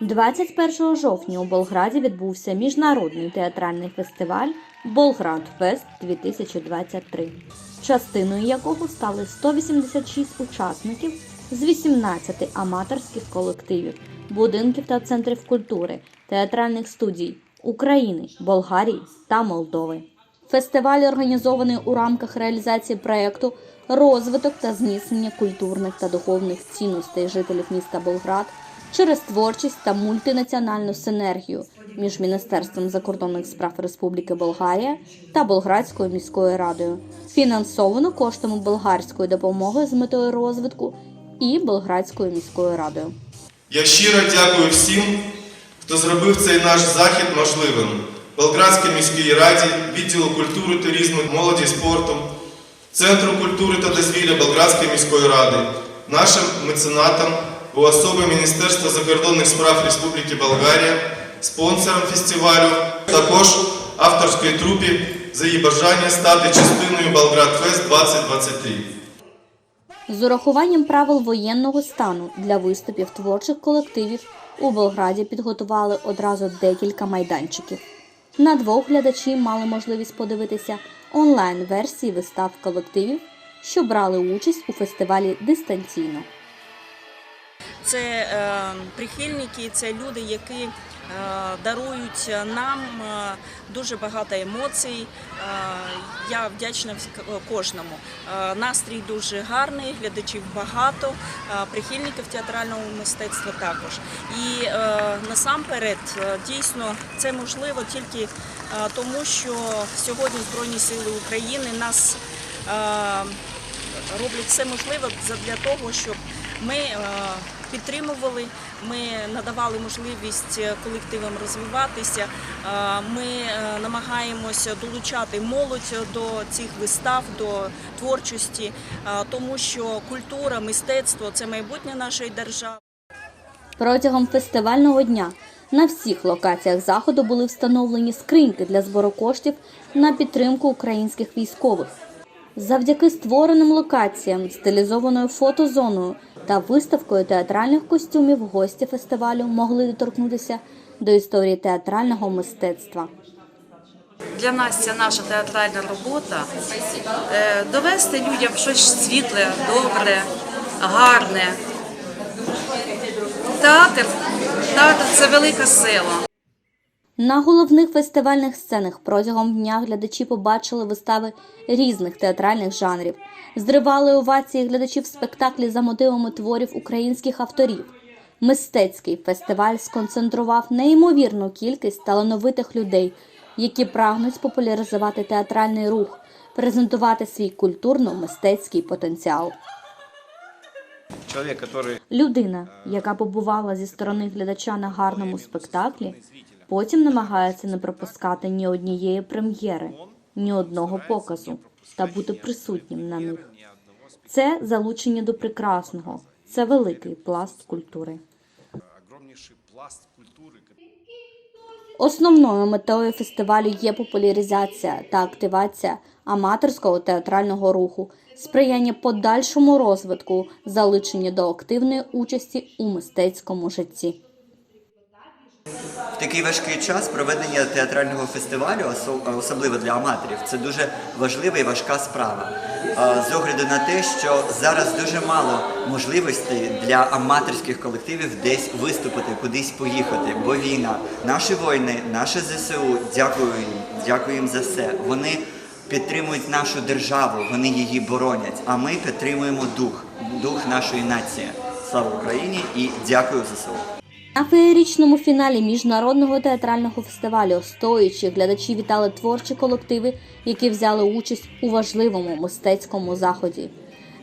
21 жовтня у Болграді відбувся міжнародний театральний фестиваль Болград Фест 2023, частиною якого стали 186 учасників з 18 аматорських колективів, будинків та центрів культури, театральних студій України, Болгарії та Молдови. Фестиваль організований у рамках реалізації проєкту розвиток та зміцнення культурних та духовних цінностей жителів міста Болград через творчість та мультинаціональну синергію між Міністерством закордонних справ Республіки Болгарія та Болградською міською радою, фінансовано коштами болгарської допомоги з метою розвитку і Болградською міською радою. Я щиро дякую всім, хто зробив цей наш захід можливим. Болградській міській раді, відділу культури, туризму, молоді, спорту, Центру культури та дозвілля Болградської міської ради, нашим меценатам у особи Міністерства закордонних справ Республіки Болгарія, спонсорам фестивалю, також авторській трупі за її бажання стати частиною Болград Фест 2023. З урахуванням правил воєнного стану для виступів творчих колективів у Болграді підготували одразу декілька майданчиків. На двох глядачі мали можливість подивитися онлайн-версії вистав колективів, що брали участь у фестивалі дистанційно. Це е, прихильники, це люди, які е, дарують нам е, дуже багато емоцій. Я вдячна кожному. Настрій дуже гарний, глядачів багато, прихильників театрального мистецтва також. І насамперед, дійсно, це можливо тільки тому, що сьогодні Збройні Сили України нас роблять все можливе для того, щоб ми е, підтримували, ми надавали можливість е, колективам розвиватися. Е, Ми намагаємося долучати молодь до цих вистав, до творчості, тому що культура, мистецтво це майбутнє нашої держави. Протягом фестивального дня на всіх локаціях заходу були встановлені скриньки для збору коштів на підтримку українських військових. Завдяки створеним локаціям, стилізованою фотозоною та виставкою театральних костюмів гості фестивалю могли доторкнутися до історії театрального мистецтва. Для нас ця наша театральна робота е, довести людям щось світле, добре, гарне. Театр, театр це велика сила. На головних фестивальних сценах протягом дня глядачі побачили вистави різних театральних жанрів, зривали овації глядачів спектаклі за мотивами творів українських авторів. Мистецький фестиваль сконцентрував неймовірну кількість талановитих людей, які прагнуть популяризувати театральний рух, презентувати свій культурно-мистецький потенціал. Людина, яка побувала зі сторони глядача на гарному спектаклі, потім намагається не пропускати ні однієї прем'єри, ні одного показу та бути присутнім на них. Це залучення до прекрасного, це великий пласт культури. Основною метою фестивалю є популяризація та активація аматорського театрального руху, сприяння подальшому розвитку, залучення до активної участі у мистецькому житті. Такий важкий час проведення театрального фестивалю, особливо для аматорів, це дуже важлива і важка справа. З огляду на те, що зараз дуже мало можливостей для аматорських колективів десь виступити, кудись поїхати, бо війна, наші воїни, наше ЗСУ, дякую їм, дякую їм за все. Вони підтримують нашу державу, вони її боронять. А ми підтримуємо дух, дух нашої нації. Слава Україні і дякую ЗСУ. На феєричному фіналі міжнародного театрального фестивалю стоячі глядачі вітали творчі колективи, які взяли участь у важливому мистецькому заході.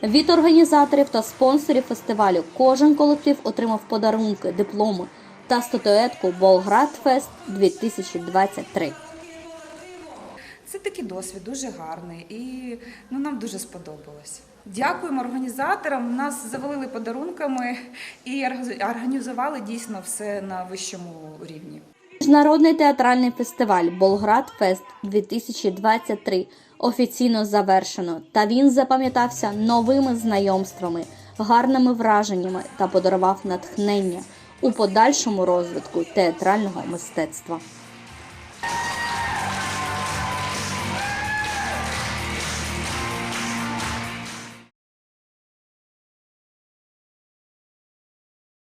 Від організаторів та спонсорів фестивалю кожен колектив отримав подарунки, дипломи та статуетку Болград Фест 2023. Це такий досвід дуже гарний і ну, нам дуже сподобалось. Дякуємо організаторам. Нас завалили подарунками і організували дійсно все на вищому рівні. Міжнародний театральний фестиваль Болград Фест 2023 офіційно завершено, та він запам'ятався новими знайомствами, гарними враженнями та подарував натхнення у подальшому розвитку театрального мистецтва.